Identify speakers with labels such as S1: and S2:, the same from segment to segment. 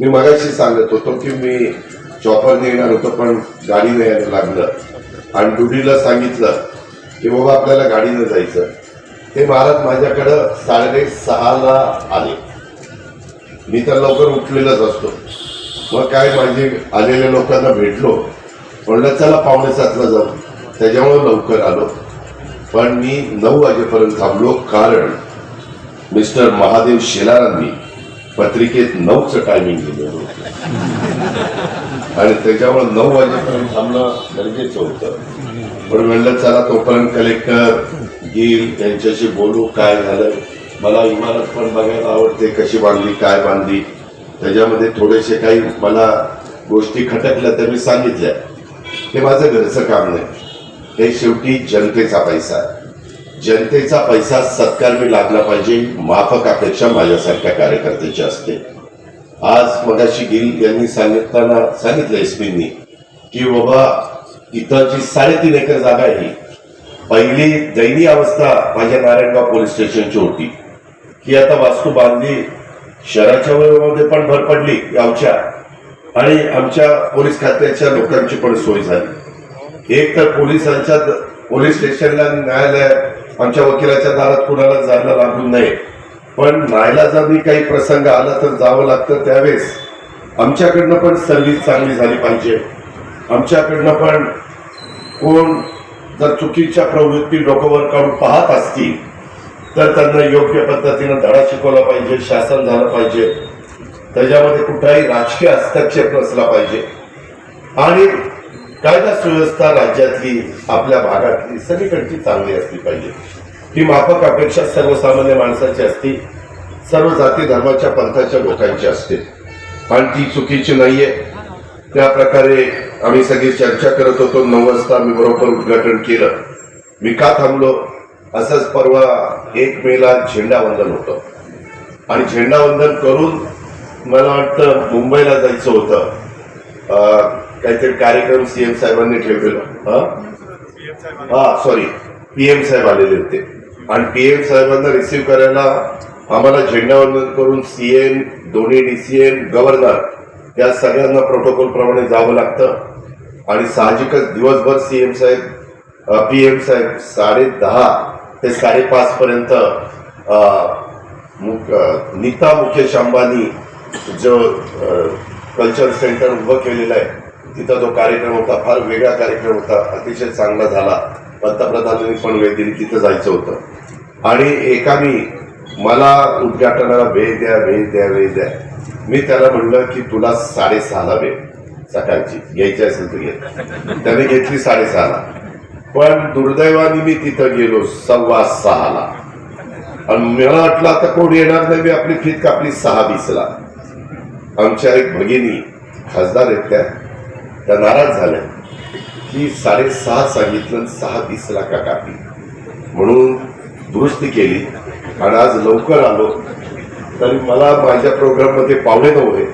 S1: मी मगाशी सांगत होतो की मी चॉपरने येणार होतो पण गाडीने यायला लागलं. आणि डुडीला सांगितलं की बाबा आपल्याला गाडीनं जायचं. ते महाराज माझ्याकडं साडे सहाला आले. मी तर लवकर उठलेलाच असतो. मग काय माझे आलेल्या लोकांना भेटलो. म्हणलं चला पावणे सातला जाऊ. त्याच्यामुळे लवकर आलो. पण मी नऊ वाजेपर्यंत थांबलो कारण मिस्टर महादेव शेलारांनी पत्रिकेत नऊचं टायमिंग दिलं होतं. आणि त्याच्यामुळे नऊ वाजेपर्यंत थांबणं गरजेचं होतं. पण म्हणलं चला तोपर्यंत कलेक्टर गिल त्यांच्याशी बोलू काय झालं? मला इमारत पण बघायला आवडते कशी बांधली काय बांधली? त्याच्यामध्ये थोडेसे काही मला गोष्टी खटकल्या त्या मी सांगितल्या. हे माझं घरचं काम नाही. हे शेवटी जनतेचा पैसा आहे. जनतेचा पैसा सत्कारमी लागला पाहिजे माफक अपेक्षा माझ्यासारख्या कार्यकर्त्याची असते. आज मगाशी गिल यांनी सांगितताना सांगितलं एसपींनी की बाबा इथं जी साडेतीन एकर जागा आहे पहिली दैनीय अवस्था माझ्या नारायणगाव पोलीस स्टेशनची होती. की आता वास्तू बांधली शहराच्या वयोमध्ये पण भर पडली गावच्या आणि आमच्या पोलीस खात्याच्या लोकांची पण सोय झाली. एक तर पोलिसांच्या पोलीस स्टेशनला न्यायालयात आमच्या वकिलाच्या दारात कुणाला जायला लागू नये. पण नाईलाजानी काही प्रसंग आला तर जावं लागतं त्यावेळेस आमच्याकडनं पण सर्व्हिस चांगली झाली पाहिजे. आमच्याकडनं पण कोण जर चुकीच्या प्रवृत्ती डोक्यावर काढून पाहत असतील तर त्यांना योग्य पद्धतीनं धडा शिकवला पाहिजे शासन झालं पाहिजे. त्याच्यामध्ये कुठलाही राजकीय हस्तक्षेप नसला पाहिजे. आणि कायदा सुव्यवस्था राज्यातली आपल्या भागातली सगळीकडची चांगली असली पाहिजे. ही माफक अपेक्षा सर्वसामान्य माणसाची असते. सर्व जाती धर्माच्या पंथाच्या लोकांची असते. आणि ती चुकीची नाहीये. त्या प्रकारे आम्ही सगळी चर्चा करत होतो. नऊ वाजता मी बरोबर उद्घाटन केलं. मी का थांबलो? असंच परवा एक मेला झेंडावंदन होतं. आणि झेंडावंदन करून मला वाटतं मुंबईला जायचं होतं. काहीतरी कार्यक्रम सीएम साहेबांनी ठेवलेला. हा? सॉरी पीएम साहेब आलेले होते. आणि पीएम साहेबांना रिसिव्ह करायला आम्हाला झेंडावंदन करून सीएम दोन्ही डीसीएम गव्हर्नर या सगळ्यांना प्रोटोकॉल प्रमाणे जावं लागतं. आणि साहजिकच दिवसभर सीएम साहेब पीएम साहेब साडे दहा ते साडेपाच पर्यंत नीता मुकेश अंबानी जो कल्चर सेंटर उभं केलेलं आहे तिथं जो कार्यक्रम होता फार वेगळा कार्यक्रम होता अतिशय चांगला झाला. पंतप्रधानांनी पण वेळ दिली तिथं जायचं होतं. आणि एकाने मला उद्घाटनाला वेळ द्या वेळ द्या वेळ द्या. मी त्याला म्हणलं की तुला साडेसहाला वेळ. सकाळची. घ्यायची असेल तर घे. त्याने घेतली साडेसहाला. पण दुर्दैवाने मी तिथं गेलो सव्वा सहाला. आणि मला वाटलं आता कोण येणार नाही? मी आपली फीत कापली सहा वीसला आमच्या एक भगिनी खासदार आहेत त्या. त्या नाराज झाल्या. की साडेसहा सांगितलं सहा तीस का कापी म्हणून दुरुस्ती केली. आणि आज लवकर आलो. तरी मला माझ्या प्रोग्राममध्ये पावणे नऊ आहे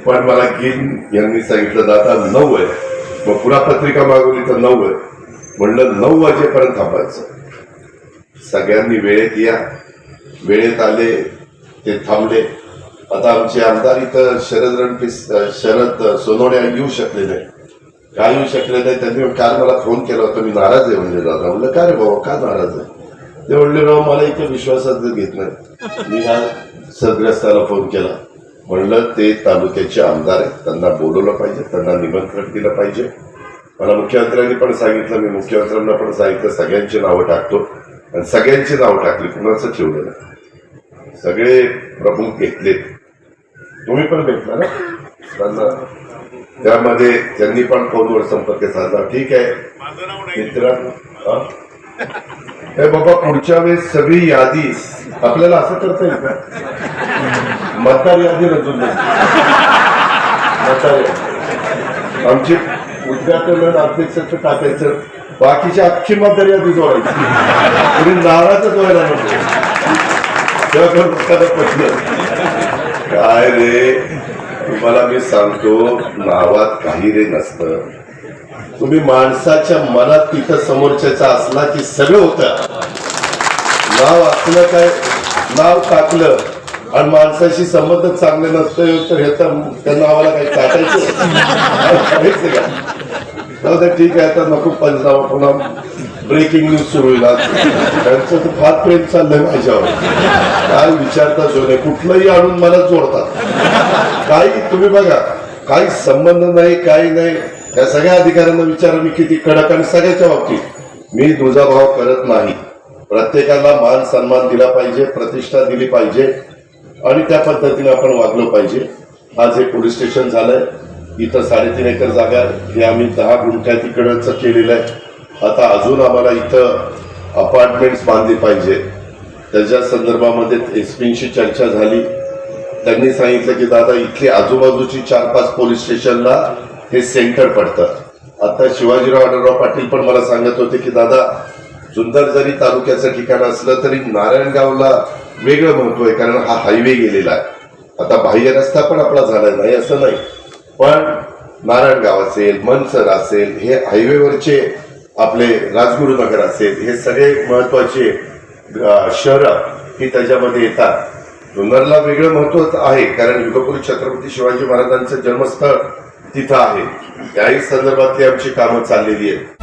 S1: पण मला गिल यांनी सांगितलं दादा नऊ आहे मग पुन्हा पत्रिका मागवली तर नऊ आहे म्हणलं नऊ वाजेपर्यंत थांबायचं. सगळ्यांनी वेळेत या. वेळेत आले ते थांबले. आता आमचे आमदार इथं शरद रणपीस शरद सोनवणे येऊ शकले नाही. काय येऊ शकले नाही? त्यांनी काल मला फोन केला होता. मी नाराज आहे म्हणजे दादा म्हणलं का रे बाबा का नाराज आहे? ते म्हणले राव मला इथे विश्वासात घेत नाही. मी हा सदग्रस्ताला फोन केला. म्हणलं ते तालुक्याचे आमदार आहेत. त्यांना बोलवलं पाहिजे. त्यांना निमंत्रण दिलं पाहिजे. मला मुख्यमंत्र्यांनी पण सांगितलं. मी मुख्यमंत्र्यांना पण सांगितलं. सगळ्यांची नावं टाकतो. आणि सगळ्यांची नावं टाकली. कुणाचं ठेवलं नाही. सगळे प्रमुख घेतलेत. तुम्ही पण भेटला ना त्यांना त्यामध्ये त्यांनी पण फोनवर संपर्क साधला. ठीक आहे. मित्रांनो हे? बाबा पुढच्या वेळेस सगळी यादी आपल्याला असं करता येईल का? मतदार यादी रचून मतदार यादी. आमची उद्घाटन अध्यक्षाचं टाकायचं. बाकीची अख्खी मतदार यादी जोडायची. तुम्ही नाराजच व्हायला नको. तेव्हा करून पटलं. काय रे? तुम्हाला मी सांगतो नावात काही रे नसतं. तुम्ही माणसाच्या मनात तिथं समोरच्याचा असला की सगळं होतं. नाव असलं काय नाव टाकलं आणि माणसाशी संबंध चांगले नसतोय तर ह्याचा त्या नावाला काही टाकायचं करायचं का? ठीक आहे आता नको पंचनामा पुन्हा ब्रेकिंग न्यूज सुरू होईल त्यांचं तर फार प्रेम चाललंय माझ्यावर. काय विचारता जो नाही कुठलंही आणून मला जोडतात. काही तुम्ही बघा काही संबंध नाही काही नाही. या सगळ्या अधिकाऱ्यांना विचारा मी किती कडक आणि सगळ्याच्या बाबतीत. मी दुजाभाव करत नाही. प्रत्येकाला मान सन्मान दिला पाहिजे प्रतिष्ठा दिली पाहिजे. आणि त्या पद्धतीने आपण वागलो पाहिजे. आज हे पोलीस स्टेशन झालंय. इथं साडेतीन एकर जागा हे आम्ही दहा गुंठ्या तिकडचं केलेलं आहे. आता अजून आम्हाला इथं अपार्टमेंट्स बांधले पाहिजे. त्याच्या संदर्भामध्ये एसपींशी चर्चा झाली. त्यांनी सांगितलं की दादा इथली आजूबाजूची चार पाच पोलीस स्टेशनला हे सेंटर पडतं आता शिवाजीराव आढळराव पाटील पण मला सांगत होते की दादा जुन्नर जरी तालुक्याचं ठिकाण असलं तरी नारायणगावला वेगळं महत्त्व आहे कारण हा हायवे गेलेला आहे. आता बाह्य रस्ता पण आपला झाला नाही असं नाही. पण नारायणगाव असेल मनसर असेल हे हायवेवरचे आपले राजगुरुनगर असेल हे सगळे महत्त्वाचे शहरं ही त्याच्यामध्ये येतात. जुन्नरला वेगळं महत्त्व आहे कारण युगपुरी छत्रपती शिवाजी महाराजांचं जन्मस्थळ तिथं आहे. त्याही संदर्भातली आमची कामं चाललेली आहेत.